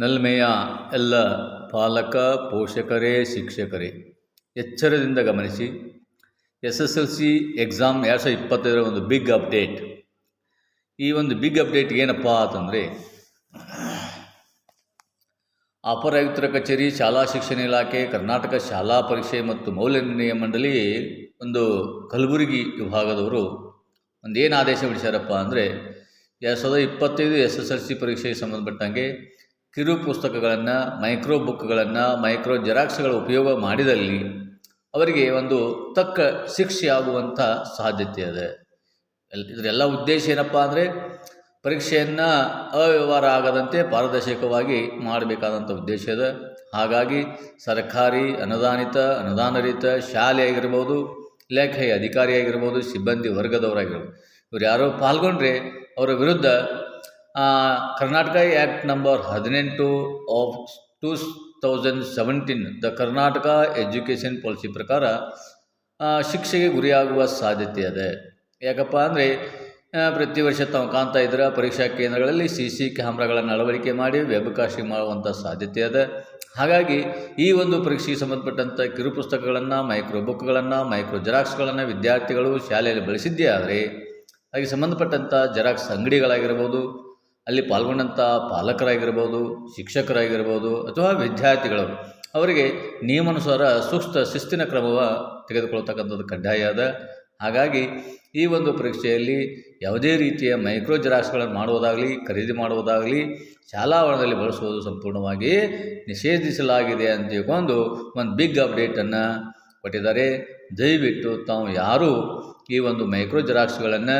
ನಲ್ಮೆಯ ಎಲ್ಲ ಪಾಲಕ, ಪೋಷಕರೇ, ಶಿಕ್ಷಕರೇ. ಎಚ್ಚರದಿಂದ ಗಮನಿಸಿ. S S L C exam ಎರಡು ಸಾವಿರದ ಇಪ್ಪತ್ತೈದರ ಒಂದು ಬಿಗ್ ಅಪ್ಡೇಟ್. ಈ ಒಂದು ಬಿಗ್ ಅಪ್ಡೇಟ್ ಏನಪ್ಪ ಅಂತಂದರೆ ಅಪರ ಆಯುಕ್ತರ ಕಚೇರಿ, ಶಾಲಾ ಶಿಕ್ಷಣ ಇಲಾಖೆ, ಕರ್ನಾಟಕ ಶಾಲಾ ಪರೀಕ್ಷೆ ಮತ್ತು ಮೌಲ್ಯ ನಿರ್ಣಯ ಮಂಡಳಿ ಒಂದು ಕಲಬುರಗಿ ವಿಭಾಗದವರು ಒಂದು ಏನು ಆದೇಶ ಬಿಡಿಸ್ಯಾರಪ್ಪ ಅಂದರೆ, ಎರಡು ಸಾವಿರದ ಇಪ್ಪತ್ತೈದು ಎಸ್ ಎಸ್ ಎಲ್ ಸಿ ಪರೀಕ್ಷೆಗೆ ಸಂಬಂಧಪಟ್ಟಂಗೆ ಕಿರು ಪುಸ್ತಕಗಳನ್ನು ಮೈಕ್ರೋ ಬುಕ್ಗಳನ್ನು ಮೈಕ್ರೋ ಜೆರಾಕ್ಸ್ಗಳ ಉಪಯೋಗ ಮಾಡಿದಲ್ಲಿ ಅವರಿಗೆ ಒಂದು ತಕ್ಕ ಶಿಕ್ಷೆ ಆಗುವಂಥ ಸಾಧ್ಯತೆ ಇದೆ. ಇದರೆಲ್ಲ ಉದ್ದೇಶ ಏನಪ್ಪ ಅಂದರೆ ಪರೀಕ್ಷೆಯನ್ನು ಅವ್ಯವಹಾರ ಆಗದಂತೆ ಪಾರದರ್ಶಕವಾಗಿ ಮಾಡಬೇಕಾದಂಥ ಉದ್ದೇಶ ಇದೆ. ಹಾಗಾಗಿ ಸರ್ಕಾರಿ, ಅನುದಾನಿತ, ಅನುದಾನರಹಿತ ಶಾಲೆ ಆಗಿರ್ಬೋದು ಇಲಾಖೆಯ ಅಧಿಕಾರಿ ಆಗಿರ್ಬೋದು, ಸಿಬ್ಬಂದಿ ವರ್ಗದವರಾಗಿರ್ಬೋದು, ಇವ್ರು ಯಾರೋ ಪಾಲ್ಗೊಂಡ್ರೆ ಅವರ ವಿರುದ್ಧ ಕರ್ನಾಟಕ ಆ್ಯಕ್ಟ್ ನಂಬರ್ ಹದಿನೆಂಟು of two thousand seventeen the Karnataka education policy ಪ್ರಕಾರ ಶಿಕ್ಷೆಗೆ ಗುರಿಯಾಗುವ ಸಾಧ್ಯತೆ ಇದೆ. ಯಾಕಪ್ಪ ಅಂದರೆ ಪ್ರತಿ ವರ್ಷ ತಾವು ಕಾಣ್ತಾ ಇದ್ರೆ ಪರೀಕ್ಷಾ ಕೇಂದ್ರಗಳಲ್ಲಿ ಸಿ ಸಿ ಕ್ಯಾಮ್ರಾಗಳನ್ನು ಅಳವಡಿಕೆ ಮಾಡಿ ವೆಬ್ ಕಾಸ್ಟಿಂಗ್ ಮಾಡುವಂಥ ಸಾಧ್ಯತೆ ಇದೆ. ಹಾಗಾಗಿ ಈ ಒಂದು ಪರೀಕ್ಷೆಗೆ ಸಂಬಂಧಪಟ್ಟಂಥ ಕಿರು ಪುಸ್ತಕಗಳನ್ನು ಮೈಕ್ರೋ ಬುಕ್ಗಳನ್ನು ಮೈಕ್ರೋ ಜೆರಾಕ್ಸ್ಗಳನ್ನು ವಿದ್ಯಾರ್ಥಿಗಳು ಶಾಲೆಯಲ್ಲಿ ಬಳಸಿದ್ದೇ ಆದರೆ ಅದಕ್ಕೆ ಸಂಬಂಧಪಟ್ಟಂಥ ಜೆರಾಕ್ಸ್ ಅಂಗಡಿಗಳಾಗಿರ್ಬೋದು ಅಲ್ಲಿ ಪಾಲ್ಗೊಂಡಂಥ ಪಾಲಕರಾಗಿರ್ಬೋದು, ಶಿಕ್ಷಕರಾಗಿರ್ಬೋದು ಅಥವಾ ವಿದ್ಯಾರ್ಥಿಗಳು, ಅವರಿಗೆ ನಿಯಮಾನುಸಾರ ಸೂಕ್ತ ಶಿಸ್ತಿನ ಕ್ರಮವ ತೆಗೆದುಕೊಳ್ತಕ್ಕಂಥದ್ದು ಕಡ್ಡಾಯ ಅದ. ಹಾಗಾಗಿ ಈ ಒಂದು ಪರೀಕ್ಷೆಯಲ್ಲಿ ಯಾವುದೇ ರೀತಿಯ ಮೈಕ್ರೋ ಜೆರಾಕ್ಸ್ಗಳನ್ನು ಮಾಡುವುದಾಗಲಿ, ಖರೀದಿ ಮಾಡುವುದಾಗಲಿ ಶಾಲಾವರಣದಲ್ಲಿ ಬಳಸುವುದು ಸಂಪೂರ್ಣವಾಗಿ ನಿಷೇಧಿಸಲಾಗಿದೆ ಅಂತ ತಿಳ್ಕೊಂಡು ಒಂದು ಬಿಗ್ ಅಪ್ಡೇಟನ್ನು ಕೊಟ್ಟಿದ್ದಾರೆ. ದಯವಿಟ್ಟು ತಾವು ಯಾರೂ ಈ ಒಂದು ಮೈಕ್ರೋ ಜೆರಾಕ್ಸ್ಗಳನ್ನು